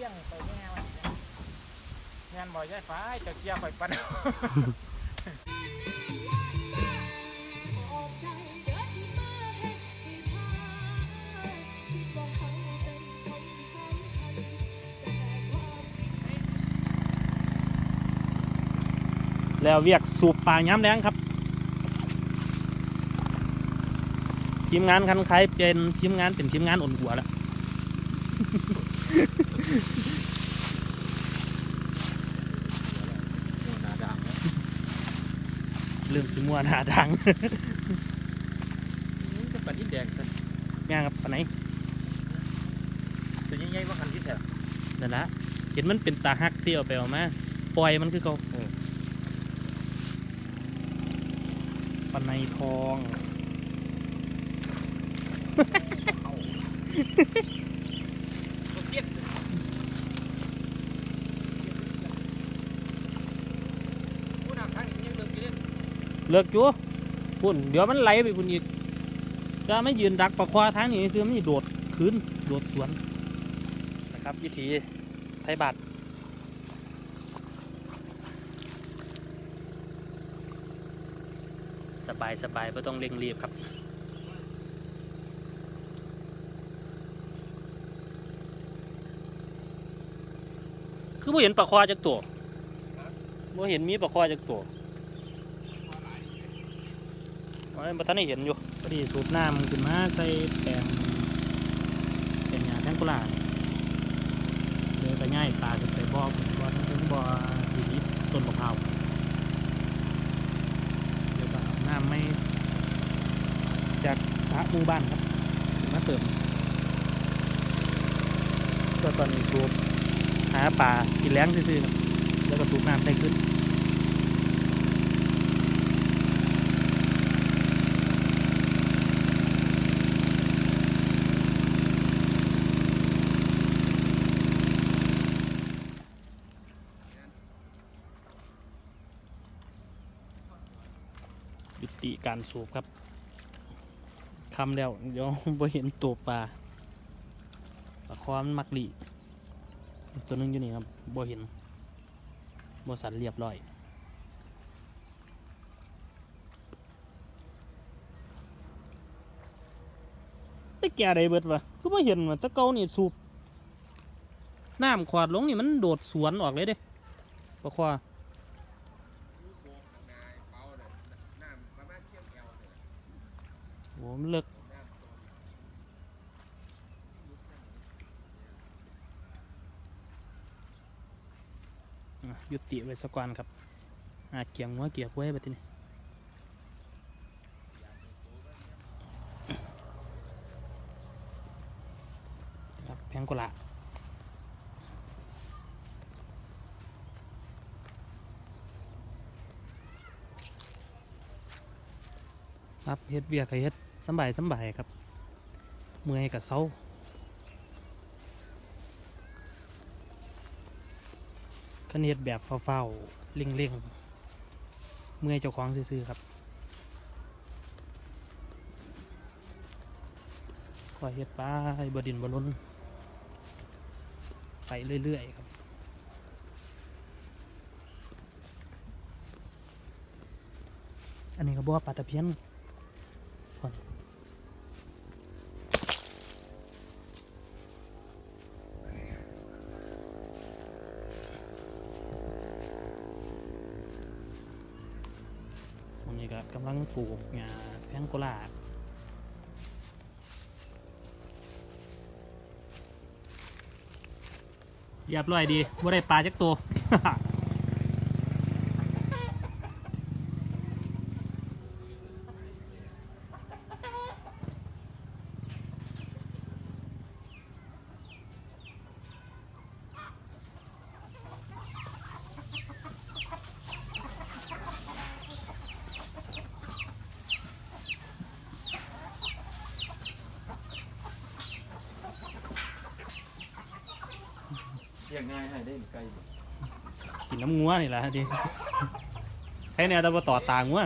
สี่ยงไปแง่มันงานบ่อยย้ายฟ้าจ้าเชียร์ข่อยปันแล้วเวียกสูบปลาย้ำแดงครับทีมงานคันใครเป็นทีมงานเป็นทีมงานอ่อนหัวแล้ว เรื่องสิมัวหนาดังก็ปันที่แดงกันงานครับปานไหนตัวใหญ่ๆว่าคันที่แท้นั่นละเห็นมันเป็นตาฮักที่เอาไปเอามาปล่อยมันคือเขาปานในทอง ตัวเสียดผู้นำทางนี้ยังเลิกกิน เลิกจัวพุ่นเดี๋ยวมันไหลไปพุ่นอีกจะไม่ยืนดักประควาทางนี้ซื้อมันสิโดดคืนโดดสวนนะครับ วิธีไทยบาทสบายสบายไม่ต้องเร่งรีบครับคือไม่เห็นปลาควาจากตัวไม่เห็นมีปลาควาจากตัว อ๋อบัทันได้เห็นอยู่พอดีสูบน้ำขึ้นมาใส่แปลงแปลงยาแทงกุหลาบเดี๋ยวก็ง่ายปลาขึ้นไปบ่อบ่องถึงบ่ออยู่ที่ต้นมะพร้าวเดี๋ยวก็อาน้ำไม่จากสระหมู่บ้านครับมาเติมก็ตอนนี้สูบหาป่ากินแล้งซื่อๆแล้วก็สูบน้ำใส่ขึ้น การสูบครับคำแล้วเดี๋ยวบ่เห็นตัวปลาปลาคอมมักลีตัวนึงอยู่นี่ครับบ่เห็นบ่สันเรียบร้อยไปแก่ใดเบิดวะคือบ่เห็นว่าตะเกานี่สูบน้ำขวาดลงนี่มันโดดสวนออกเลยเด้ปะควาโอ้ มันเลิกยุติไว้สักก่อนครับอาเกี่ยงหัวเกี่ยกไว้แบบนี้ครับแพงกุละค รับเฮ็ดเวียกเฮ็ดสบายสบายครับ เมื่อยกับเซาคันเฮ็ดแบบเฝ้าๆเร่งๆ เมื่อยเจ้าของซื่อๆครับคอยเฮ็ดไปบดินบล้นไปเรื่อยๆครับอันนี้ก็บอกว่าปลาตะเพียนก่อนตรง นี้ก็กำลังปลูกงาแพงโกลาเรียบร้อยดีบ่ได้ปลาจักตัว เรียกง่ายให้ได้ไกลกินน้ำงัวนี่แหละดิใช้เนี่ยต่ว่าต่อตางัว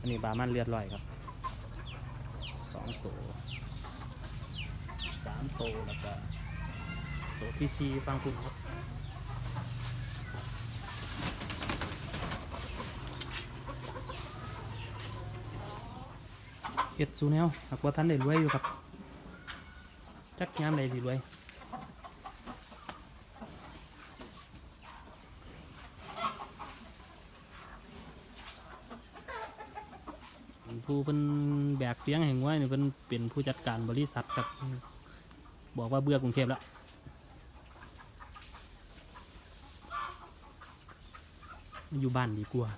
อันนี้บามันเลือดลอยครับสองตัวสโตแล้วก็โตที่ซีฟังคุณครับเฮ็ดสูแนวหากว่าท่านได้รวยอยู่ครับ จักยามใดสิรวยผู้เป็นแบกเฟียงแห่งไว้นี่เป็นเป็นผู้จัดการบริษัทครับ บอกว่าเบื่อกรุงเทพแล้วอยู่บ้านดีกว่า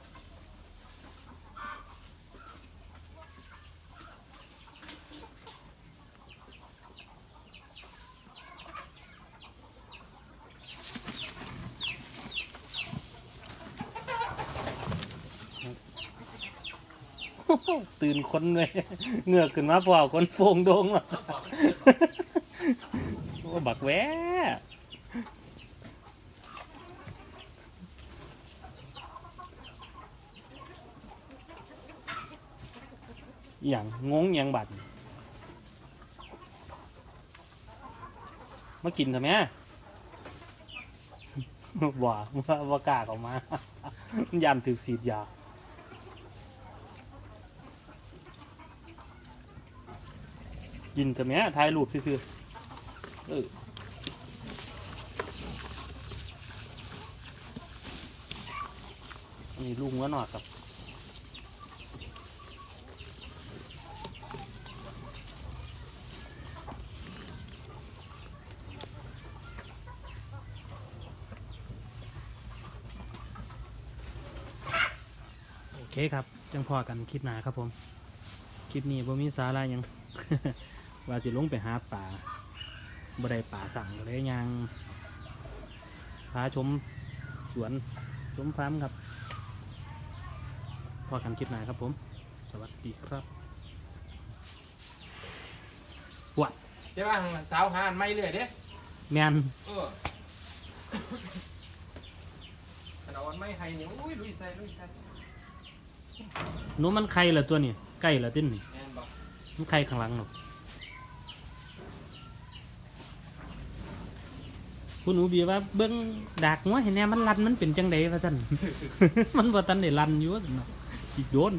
ตื่นคนเลยเหงือกขึ้นมาพอคนโฟงโดงหรอบักแวอย่างงงอย่างบัดมากินทำไมว่าว่าว่ากล้าออกมายันถึกสีดยา กินแต่แม่ถ่ายรูปซื่อๆเออนี่ลูกหัวหนอดครับโอเคครับ จังพอกันคลิปหนาครับผม คลิปนี้ผมมีสาระยัง ว่าสิลงไปหาป่าบ่ได้ป่าสั่งก็เลยยังพาชมสวนชมฟาร์มครับพอกันคลิปหน้าครับผม สวัสดีครับใช่ป่ะสาวหานไม่เรื่อยเด้แมนเออขนาดวันไม่ให้เนี่ยอุ้ยลุยใส่ลุยใส่หนูมันไข่เหรอตัวนี้ไก่เหรอติ้นนี่แม่นบอกมันไข่ข้างหลังหนู คุณหนูบีว่าเบิ้งดากหัวเห็นแน่มันลันมันเป็นจังไดวะท่าน มันว่าตันได้ลันอยู่ว่าซั่นเนาะอีกโดน